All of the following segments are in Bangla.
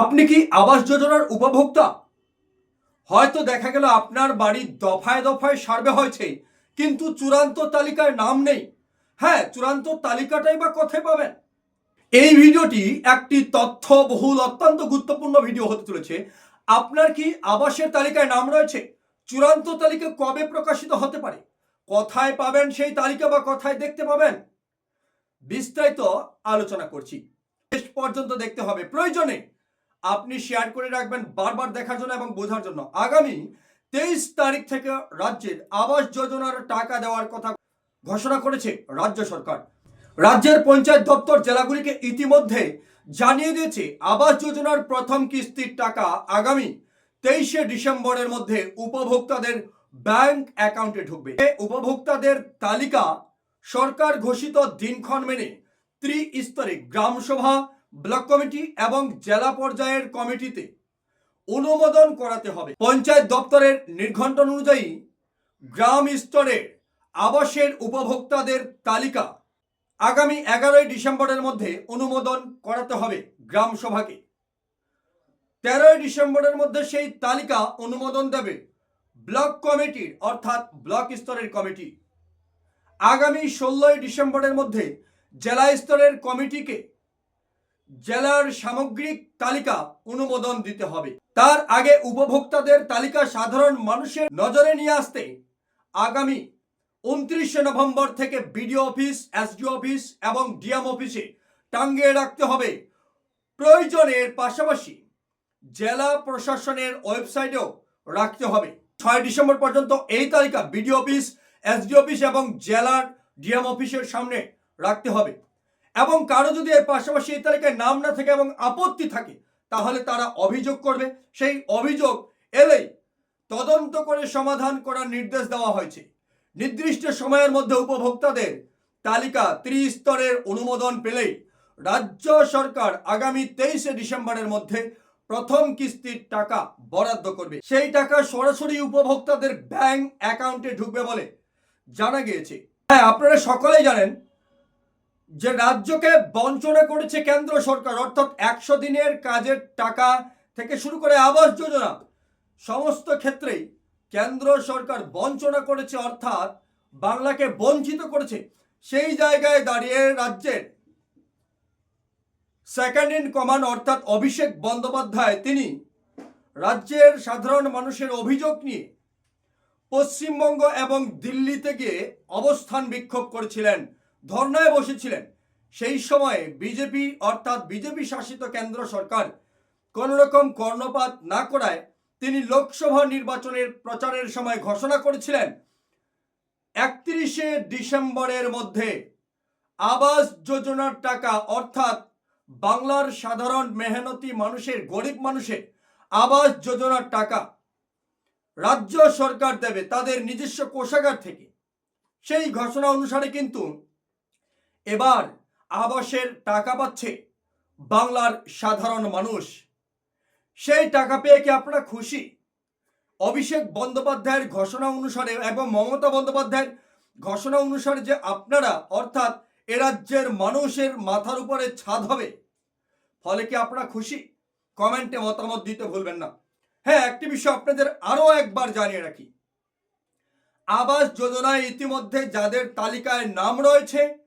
আপনি কি আবাস যোজনার উপভোক্তা? হয়তো দেখা গেল আপনার বাড়ি দফায় দফায় সার্ভে হয়েছে, কিন্তু চূড়ান্ত তালিকায় নাম নেই। হ্যাঁ চূড়ান্ত তালিকাটাই বা কোথায় পাবেন? এই ভিডিওটি একটি তথ্য বহুল অত্যন্ত গুরুত্বপূর্ণ ভিডিও হতে চলেছে। আপনার কি আবাসের তালিকায় নাম রয়েছে? চূড়ান্ত তালিকা কবে প্রকাশিত হতে পারে? কোথায় পাবেন সেই তালিকা বা কোথায় দেখতে পাবেন? বিস্তারিত আলোচনা করছি। শেষ পর্যন্ত দেখতে হবে। প্রয়োজনে আপনি শেয়ার করে রাখবেন বারবার দেখার জন্য এবং বোঝার জন্য। আগামী তেইশ তারিখ থেকে রাজ্যের আবাস যোজনার টাকা দেওয়ার কথা ঘোষণা করেছে রাজ্য সরকার। রাজ্যের পঞ্চায়েত দপ্তর জেলাগুলিকে ইতিমধ্যে জানিয়ে দিয়েছে, আবাস যোজনার প্রথম কিস্তির টাকা আগামী তেইশে ডিসেম্বরের মধ্যে উপভোক্তাদের ব্যাংক অ্যাকাউন্টে ঢুকবে। উপভোক্তাদের তালিকা সরকার ঘোষিত দিনক্ষণ মেনে ত্রিস্তরে গ্রাম সভা ব্লক কমিটি এবং জেলা পর্যায়ের কমিটিতে অনুমোদন করাতে হবে। পঞ্চায়েত দপ্তরের নির্ঘণ্টন অনুযায়ী গ্রাম স্তরের আবাসের উপভোক্তাদের তালিকা আগামী এগারোই ডিসেম্বরের মধ্যে অনুমোদন করাতে হবে গ্রাম সভাকে। তেরোই ডিসেম্বরের মধ্যে সেই তালিকা অনুমোদন দেবে ব্লক কমিটির, অর্থাৎ ব্লক স্তরের কমিটি। আগামী ষোলোই ডিসেম্বরের মধ্যে জেলা স্তরের কমিটিকে জেলার সামগ্রিক তালিকা অনুমোদন দিতে হবে। তার আগে উপভোক্তাদের তালিকা সাধারণ মানুষের নজরে নিয়ে আসতে আগামী উনত্রিশে নভেম্বর থেকে বিডিও অফিস, এসডিও অফিস এবং ডিএম অফিসে টাঙ্গিয়ে রাখতে হবে। প্রয়োজনের পাশাপাশি জেলা প্রশাসনের ওয়েবসাইটেও রাখতে হবে। ছয় ডিসেম্বর পর্যন্ত এই তালিকা বিডিও অফিস, এসডিও অফিস এবং জেলার ডিএম অফিসের সামনে রাখতে হবে। এবং কারও যদি এর পাশাপাশি এই তালিকায় নাম না থাকে এবং আপত্তি থাকে, তাহলে তারা অভিযোগ করবে। সেই অভিযোগ এলেই তদন্ত করে সমাধান করার নির্দেশ দেওয়া হয়েছে। নির্দিষ্ট সময়ের মধ্যে উপভোক্তাদের তালিকা ত্রিস্তরের অনুমোদন পেলেই রাজ্য সরকার আগামী তেইশে ডিসেম্বরের মধ্যে প্রথম কিস্তির টাকা বরাদ্দ করবে। সেই টাকা সরাসরি উপভোক্তাদের ব্যাংক অ্যাকাউন্টে ঢুকবে বলে জানা গিয়েছে। হ্যাঁ আপনারা সকলেই জানেন যে রাজ্যকে বঞ্চনা করেছে কেন্দ্র সরকার, অর্থাৎ একশো দিনের কাজের টাকা থেকে শুরু করে আবাস যোজনা, সমস্ত ক্ষেত্রেই কেন্দ্র সরকার বঞ্চনা করেছে, অর্থাৎ বাংলাকে বঞ্চিত করেছে। সেই জায়গায় দাঁড়িয়ে রাজ্যের সেকেন্ড ইন কমান্ড অর্থাৎ অভিষেক বন্দ্যোপাধ্যায়, তিনি রাজ্যের সাধারণ মানুষের অভিযোগ নিয়ে পশ্চিমবঙ্গ এবং দিল্লিতে গিয়ে অবস্থান বিক্ষোভ করেছিলেন। ধর্নায় বসেছিলেন। সেই সময়ে বিজেপি, অর্থাৎ বিজেপি শাসিত কেন্দ্র সরকার কোনো রকম কর্ণপাত না করায় তিনি লোকসভা নির্বাচনের প্রচারের সময় ঘোষণা করেছিলেন, একত্রিশে ডিসেম্বরের মধ্যে আবাস যোজনার টাকা, অর্থাৎ বাংলার সাধারণ মেহনতি মানুষের, গরিব মানুষের আবাস যোজনার টাকা রাজ্য সরকার দেবে তাদের নিজস্ব কোষাগার থেকে। সেই ঘোষণা অনুসারে কিন্তু এবার আবাসের টাকা পাচ্ছে বাংলার সাধারণ মানুষ। সেই টাকা পেয়ে কি আপনারা খুশি? অভিষেক বন্দ্যোপাধ্যায়ের ঘোষণা অনুসারে এবং মমতা বন্দ্যোপাধ্যায়ের ঘোষণা অনুসারে যে আপনারা, অর্থাৎ এ রাজ্যের মানুষের মাথার উপরে ছাদ হবে, ফলে কি আপনারা খুশি? কমেন্টে মতামত দিতে ভুলবেন না। হ্যাঁ একটি বিষয় আপনাদের আরও একবার জানিয়ে রাখি। আবাস যোজনায় ইতিমধ্যে যাদের তালিকায় নাম রয়েছে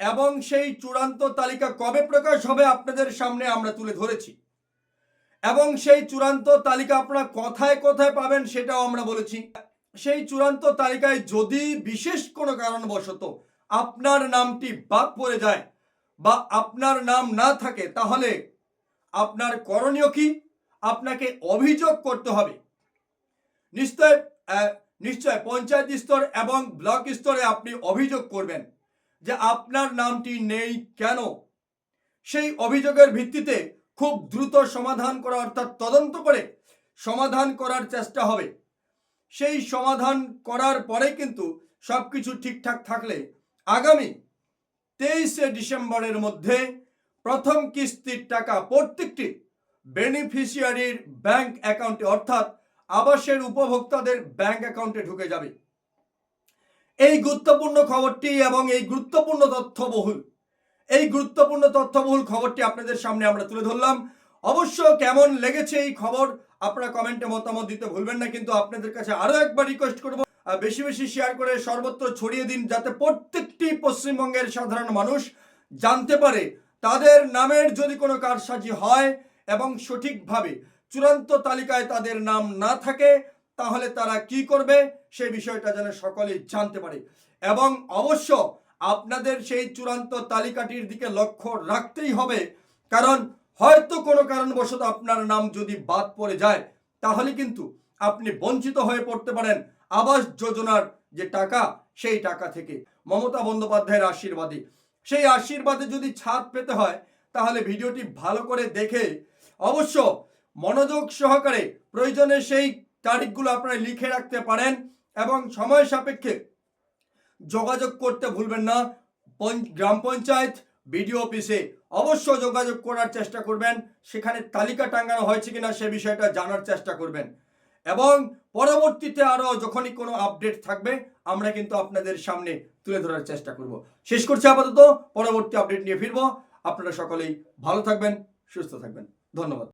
এবং সেই চূড়ান্ত তালিকা কবে প্রকাশ হবে আপনাদের সামনে আমরা তুলে ধরেছি। এবং সেই চূড়ান্ত তালিকা আপনারা কোথায় কোথায় পাবেন সেটাও আমরা বলেছি। সেই চূড়ান্ত তালিকায় যদি বিশেষ কোনো কারণবশত আপনার নামটি বাদ পড়ে যায় বা আপনার নাম না থাকে, তাহলে আপনার করণীয় কি? আপনাকে অভিযোগ করতে হবে। নিশ্চয় নিশ্চয় পঞ্চায়েত স্তর এবং ব্লক স্তরে আপনি অভিযোগ করবেন। যে আপনার নামটি নেই কেন? সেই অভিযোগের ভিত্তিতে খুব দ্রুত সমাধান করা অর্থাৎ তদন্ত করে সমাধান করার চেষ্টা হবে। সেই সমাধান করার পরে কিন্তু সব কিছু ঠিকঠাক থাকলে আগামী তেইশে ডিসেম্বরের মধ্যে প্রথম কিস্তির টাকা প্রত্যেকটি বেনিফিশিয়ারির ব্যাংক অ্যাকাউন্টে অর্থাৎ আবাসের উপভোক্তাদের ব্যাংক অ্যাকাউন্টে ঢুকে যাবে। এই গুরুত্বপূর্ণ খবরটি এবং এই গুরুত্বপূর্ণ তথ্যবহুল, এই গুরুত্বপূর্ণ তথ্যবহুল খবরটি আপনাদের সামনে আমরা তুলে ধরলাম। অবশ্য কেমন লেগেছে এই খবর আপনারা কমেন্টে মতামত দিতে ভুলবেন না, কিন্তু আপনাদের কাছে আরও একবার রিকোয়েস্ট করব। বেশি বেশি শেয়ার করে সর্বত্র ছড়িয়ে দিন যাতে প্রত্যেকটি পশ্চিমবঙ্গের সাধারণ মানুষ জানতে পারে তাদের নামের যদি কোনো কারসাজি হয় এবং সঠিকভাবে চূড়ান্ত তালিকায় তাদের নাম না থাকে তাহলে তারা কি করবে? সেই বিষয়টা যেন সকলেই জানতে পারে। এবং অবশ্য আপনাদের সেই চূড়ান্ত তালিকাটির দিকে লক্ষ্য রাখতেই হবে। কারণ হয়তো কোনো কারণবশত আপনার নাম যদি বাদ পড়ে যায়, তাহলে কিন্তু আপনি বঞ্চিত হয়ে পড়তে পারেন আবাস যোজনার যে টাকা, সেই টাকা থেকে। মমতা বন্দ্যোপাধ্যায়ের আশীর্বাদে। সেই আশীর্বাদে যদি ছাদ পেতে হয়, তাহলে ভিডিওটি ভালো করে দেখে অবশ্য মনোযোগ সহকারে প্রয়োজনে সেই তারিখগুলো আপনারা লিখে রাখতে পারেন এবং সময় সাপেক্ষে যোগাযোগ করতে ভুলবেন না। গ্রাম পঞ্চায়েত বিডিও অফিসে অবশ্য যোগাযোগ করার চেষ্টা করবেন। সেখানে তালিকা টাঙ্গানো হয়েছে কিনা সে বিষয়টা জানার চেষ্টা করবেন। এবং পরবর্তীতে আরও যখনই কোনো আপডেট থাকবে, আমরা কিন্তু আপনাদের সামনে তুলে ধরার চেষ্টা করব। শেষ করছি আপাতত, পরবর্তী আপডেট নিয়ে ফিরবো। আপনারা সকলেই ভালো থাকবেন, সুস্থ থাকবেন। ধন্যবাদ।